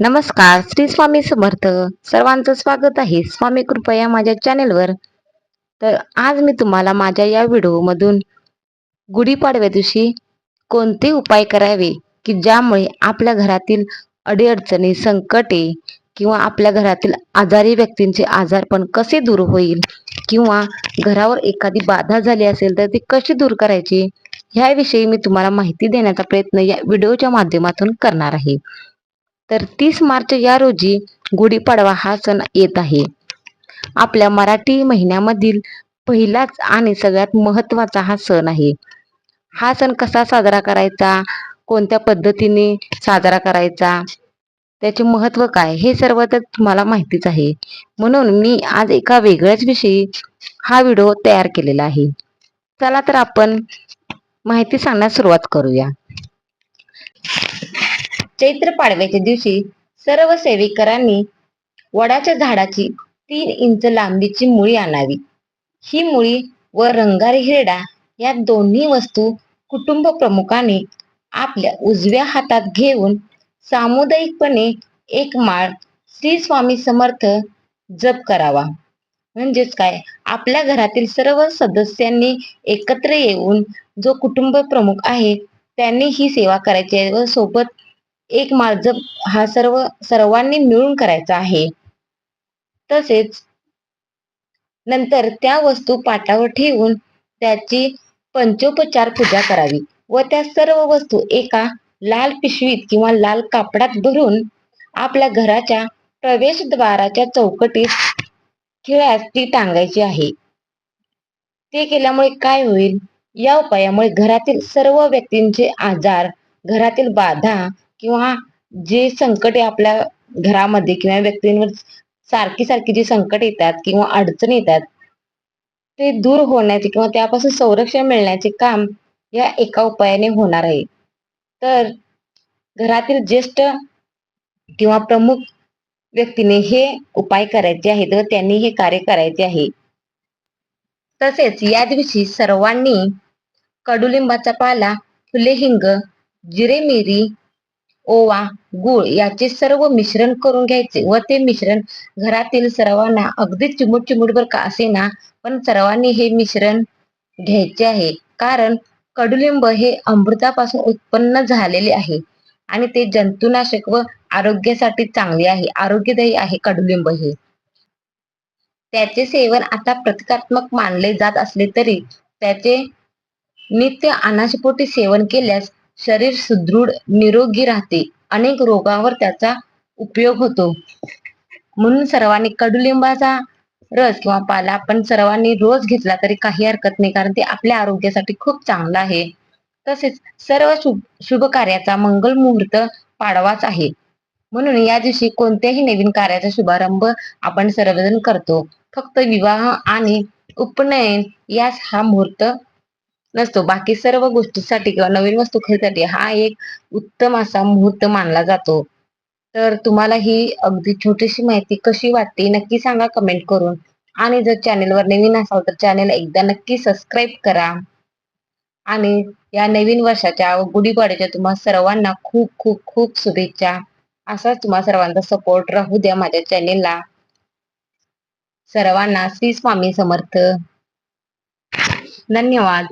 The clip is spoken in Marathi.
नमस्कार श्री स्वामी समर्थ. सर्वांचं स्वागत आहे. स्वामी कृपया माझ्या चॅनेलवर. तर आज मी तुम्हाला माझ्या या व्हिडिओमधून गुढीपाडव्या दिवशी कोणते उपाय करावे की ज्यामुळे आपल्या घरातील अडीअडचणी संकटे किंवा आपल्या घरातील आजारी व्यक्तींचे आजारपण कसे दूर होईल किंवा घरावर एखादी बाधा झाली असेल तर ती कशी दूर करायची ह्याविषयी मी तुम्हाला माहिती देण्याचा प्रयत्न या व्हिडिओच्या माध्यमातून करणार आहे. तर तीस मार्च या रोजी गुढीपाडवा हा सण येत आहे. आपल्या मराठी महिन्यामधील पहिलाच आणि सगळ्यात महत्त्वाचा हा सण आहे. हा सण कसा साजरा करायचा? कोणत्या पद्धतीने साजरा करायचा? त्याचे महत्त्व काय? हे सर्व तर तुम्हाला माहितीच आहे. म्हणून मी आज एका वेगळ्याच विषयी हा व्हिडिओ तयार केलेला आहे. चला तर आपण माहिती सांगण्यास सुरुवात करूया. चैत्र पाडव्याच्या दिवशी सर्व सेवेकरांनी वडाच्या झाडाची तीन इंच लांबीची मुळी आणावी. ही मुळी व रंगारी हिरडा या दोन्ही वस्तू कुटुंब प्रमुखाने आपल्या उजव्या हातात घेऊन सामुदायिकपणे एक माळ श्री स्वामी समर्थ जप करावा. म्हणजेच काय? आपल्या घरातील सर्व सदस्यांनी एकत्र येऊन जो कुटुंब प्रमुख आहे त्यांनी ही सेवा करायची व सोबत एक माळ हा सर्व सर्वांनी मिळून करायचा आहे. तसेच नंतर त्या वस्तू पाटावर ठेवून त्याची पंचोपचार पूजा करावी व त्या सर्व वस्तू एका लाल पिशवीत किंवा लाल कापडात भरून आपल्या घराच्या प्रवेशद्वाराच्या चौकटीत खिळ्यास ती टांगायची आहे. ते केल्यामुळे काय होईल? या उपायामुळे घरातील सर्व व्यक्तींचे आजार घरातील बाधा किंवा जे संकटे आपल्या घरामध्ये किंवा व्यक्तींवर सारखी सारखी जी संकट येतात किंवा अडचणी येतात ते दूर होण्याचे किंवा त्यापासून संरक्षण मिळण्याचे काम या एका उपायाने होणार आहे. तर घरातील ज्येष्ठ किंवा प्रमुख व्यक्तीने हे उपाय करायचे आहेत व त्यांनी हे कार्य करायचे आहे. तसेच या दिवशी सर्वांनी कडुलिंबाचा पाला फुले हिंग जिरे मिरी ओवा गुळ याचे सर्व मिश्रण करून घ्यायचे व ते मिश्रण घरातील सर्वांना अगदी चिमूट चिमूटभर का असेना पण सर्वांनी हे मिश्रण घ्यायचे आहे. कारण कडुलिंब हे अमृतापासून उत्पन्न झालेले आहे आणि ते जंतुनाशक व आरोग्यासाठी चांगले आहे. आरोग्यदायी आहे कडुलिंब हे. त्याचे सेवन आता प्रतिकात्मक मानले जात असले तरी त्याचे नित्य अनाशपोटी सेवन केल्यास शरीर सुदृढ निरोगी राहते. अनेक रोगावर त्याचा उपयोग होतो. म्हणून सर्वांनी कडुलिंबाचा रस किंवा पाला आपण सर्वांनी रोज घेतला तरी काही हरकत नाही कारण ते आपल्या आरोग्यासाठी खूप चांगला आहे. तसेच सर्व शुभ शुभ कार्याचा मंगल मुहूर्त पाडवाच आहे. म्हणून या दिवशी कोणत्याही नवीन कार्याचा शुभारंभ आपण सर्वजण करतो. फक्त विवाह आणि उपनयन यास हा मुहूर्त नसतो. बाकी सर्व गोष्टीसाठी किंवा नवीन वस्तू खरेदीसाठी हा एक उत्तम असा मुहूर्त मानला जातो. तर तुम्हाला ही अगदी छोटीशी माहिती कशी वाटते नक्की सांगा कमेंट करून. आणि जर चॅनेलवर नवीन असाल तर चॅनेल एकदा नक्की सबस्क्राईब करा. आणि या नवीन वर्षाच्या व गुढीपाड्याच्या तुम्हा सर्वांना खूप खूप खूप शुभेच्छा. असाच तुम्हा सर्वांचा सपोर्ट राहू द्या माझ्या चॅनेलला सर्वांना श्री स्वामी समर्थ. धन्यवाद.